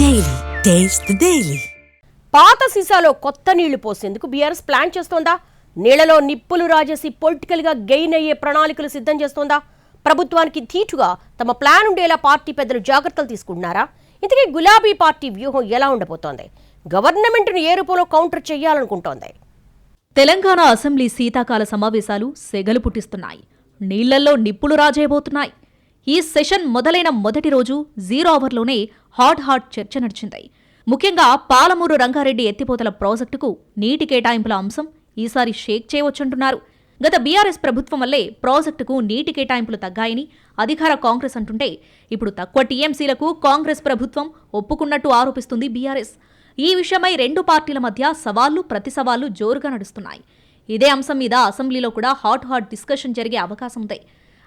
Daily. Taste the Daily. పాత సీసాలో కొత్త నీళ్ళు పోసేందుకు బీఆర్ఎస్ ప్లాన్ చేస్తోందా? నీళ్ళలో నిప్పులు రాజేసి పొలిటికల్గా గెయిన్ అయ్యే ప్రణాళికలు సిద్ధం చేస్తోందా? ప్రభుత్వానికి ధీటుగా తమ ప్లాన్ ఉండేలా పార్టీ పెద్దలు జాగ్రత్తలు తీసుకుంటున్నారా? ఇంతకీ గులాబీ పార్టీ వ్యూహం ఎలా ఉండబోతోంది? గవర్నమెంట్ను ఏ రూపంలో కౌంటర్ చేయాలనుకుంటోంది? తెలంగాణ అసెంబ్లీ శీతాకాల సమావేశాలు సెగలు పుట్టిస్తున్నాయి. నీళ్ళల్లో నిప్పులు రాజేయబోతున్నాయి. ఈ సెషన్ మొదలైన మొదటి రోజు జీరో అవర్లోనే హాట్ హాట్ చర్చ నడిచింది. ముఖ్యంగా పాలమూరు రంగారెడ్డి ఎత్తిపోతల ప్రాజెక్టుకు నీటి కేటాయింపుల అంశం ఈసారి షేక్ చేయవచ్చంటున్నారు. గత బీఆర్ఎస్ ప్రభుత్వం వల్లే ప్రాజెక్టుకు నీటి కేటాయింపులు తగ్గాయని అధికార కాంగ్రెస్ అంటుంటే ఇప్పుడు తక్కువ టీఎంసీలకు కాంగ్రెస్ ప్రభుత్వం ఒప్పుకున్నట్టు ఆరోపిస్తుంది బీఆర్ఎస్. ఈ విషయమై రెండు పార్టీల మధ్య సవాళ్ళు ప్రతి సవాళ్ళు జోరుగా నడుస్తున్నాయి. ఇదే అంశం మీద అసెంబ్లీలో కూడా హాట్ హాట్ డిస్కషన్ జరిగే అవకాశం ఉంది.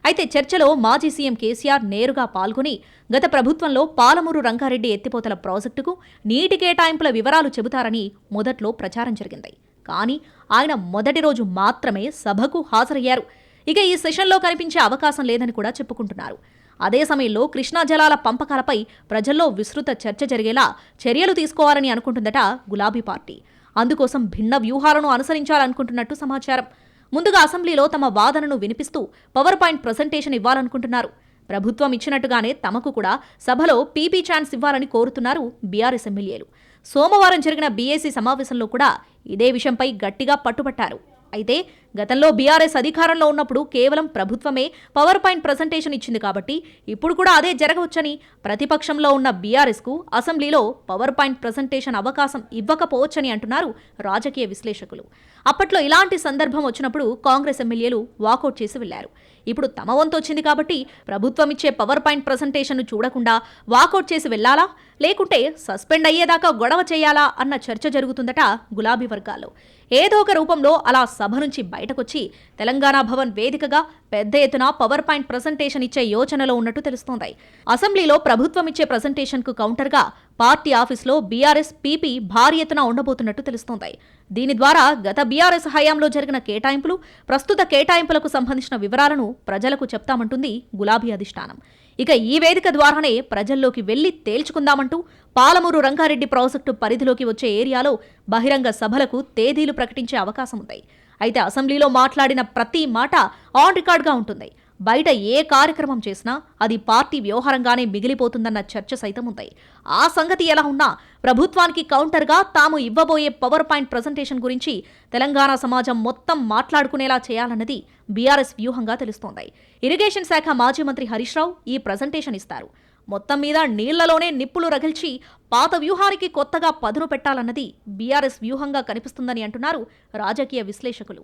అయితే చర్చలో మాజీ సీఎం కేసీఆర్ నేరుగా పాల్గొని గత ప్రభుత్వంలో పాలమూరు రంగారెడ్డి ఎత్తిపోతల ప్రాజెక్టుకు నీటి కేటాయింపుల వివరాలు చెబుతారని మొదట్లో ప్రచారం జరిగింది. కానీ ఆయన మొదటి రోజు మాత్రమే సభకు హాజరయ్యారు. ఇక ఈ సెషన్లో కనిపించే అవకాశం లేదని కూడా చెప్పుకుంటున్నారు. అదే సమయంలో కృష్ణా జలాల పంపకాలపై ప్రజల్లో విస్తృత చర్చ జరిగేలా చర్యలు తీసుకోవాలని అనుకుంటుందట గులాబీ పార్టీ. అందుకోసం భిన్న వ్యూహాలను అనుసరించాలనుకుంటున్నట్టు సమాచారం. ముందుగా అసెంబ్లీలో తమ వాదనను వినిపిస్తూ పవర్ పాయింట్ ప్రజెంటేషన్ ఇవ్వాలనుకుంటున్నారు. ప్రభుత్వం ఇచ్చినట్టుగానే తమకు కూడా సభలో పీపీ ఛాన్స్ ఇవ్వాలని కోరుతున్నారు బీఆర్ఎస్ ఎమ్మెల్యేలు. సోమవారం జరిగిన బీఏసీ సమావేశంలో కూడా ఇదే విషయంపై గట్టిగా పట్టుబట్టారు. అయితే గతంలో బీఆర్ఎస్ అధికారంలో ఉన్నప్పుడు కేవలం ప్రభుత్వమే పవర్ పాయింట్ ప్రజెంటేషన్ ఇచ్చింది కాబట్టి ఇప్పుడు కూడా అదే జరగవచ్చని ప్రతిపక్షంలో ఉన్న బీఆర్ఎస్కు అసెంబ్లీలో పవర్ పాయింట్ ప్రజెంటేషన్ అవకాశం ఇవ్వకపోవచ్చని అంటున్నారు రాజకీయ విశ్లేషకులు. అప్పట్లో ఇలాంటి సందర్భం వచ్చినప్పుడు కాంగ్రెస్ ఎమ్మెల్యేలు వాకౌట్ చేసి వెళ్ళారు. ఇప్పుడు తమ వంతు వచ్చింది కాబట్టి ప్రభుత్వం ఇచ్చే పవర్ పాయింట్ ప్రజెంటేషన్ను చూడకుండా వాకౌట్ చేసి వెళ్ళాలా? లేకుంటే సస్పెండ్ అయ్యేదాకా గొడవ చేయాలా అన్న చర్చ జరుగుతుందట గులాబీ వర్గాల్లో ఏదో ఒక రూపంలో అలా సభ నుంచి బయటకొచ్చి తెలంగాణ భవన్ వేదికగా పెద్ద ఎత్తున పవర్ పాయింట్ ప్రజెంటేషన్ ఇచ్చే యోచనలో ఉన్నట్టు తెలుస్తోంది. అసెంబ్లీలో ప్రభుత్వం ఇచ్చే ప్రజెంటేషన్కు కౌంటర్గా పార్టీ ఆఫీస్లో బీఆర్ఎస్ పీపీ భారీ ఎత్తున ఉండబోతున్నట్టు తెలుస్తోంది. దీని ద్వారా గత బీఆర్ఎస్ హయాంలో జరిగిన కేటాయింపులు ప్రస్తుత కేటాయింపులకు సంబంధించిన వివరాలను ప్రజలకు చెప్తామంటుంది గులాబీ అధిష్టానం. ఇక ఈ వేదిక ద్వారానే ప్రజల్లోకి వెళ్ళి తేల్చుకుందామంటూ పాలమూరు రంగారెడ్డి ప్రాజెక్టు పరిధిలోకి వచ్చే ఏరియాలో బహిరంగ సభలకు తేదీలు ప్రకటించే అవకాశం ఉంది అయితే అసెంబ్లీలో మాట్లాడిన ప్రతి మాట ఆన్ రికార్డ్గా ఉంటుంది. బయట ఏ కార్యక్రమం చేసినా అది పార్టీ వ్యవహారంగానే మిగిలిపోతుందన్న చర్చ సైతం ఉంది. ఆ సంగతి ఎలా ఉన్నా ప్రభుత్వానికి కౌంటర్గా తాము ఇవ్వబోయే పవర్ పాయింట్ ప్రజెంటేషన్ గురించి తెలంగాణ సమాజం మొత్తం మాట్లాడుకునేలా చేయాలన్నది బీఆర్ఎస్ వ్యూహంగా తెలుస్తోంది. ఇరిగేషన్ శాఖ మాజీ మంత్రి హరీష్ రావు ఈ ప్రజెంటేషన్ ఇస్తారు. మొత్తం మీద నీళ్ళలోనే నిప్పులు రగిల్చి పాత వ్యూహానికి కొత్తగా పదును పెట్టాలన్నది బీఆర్ఎస్ వ్యూహంగా కనిపిస్తుందని అంటున్నారు రాజకీయ విశ్లేషకులు.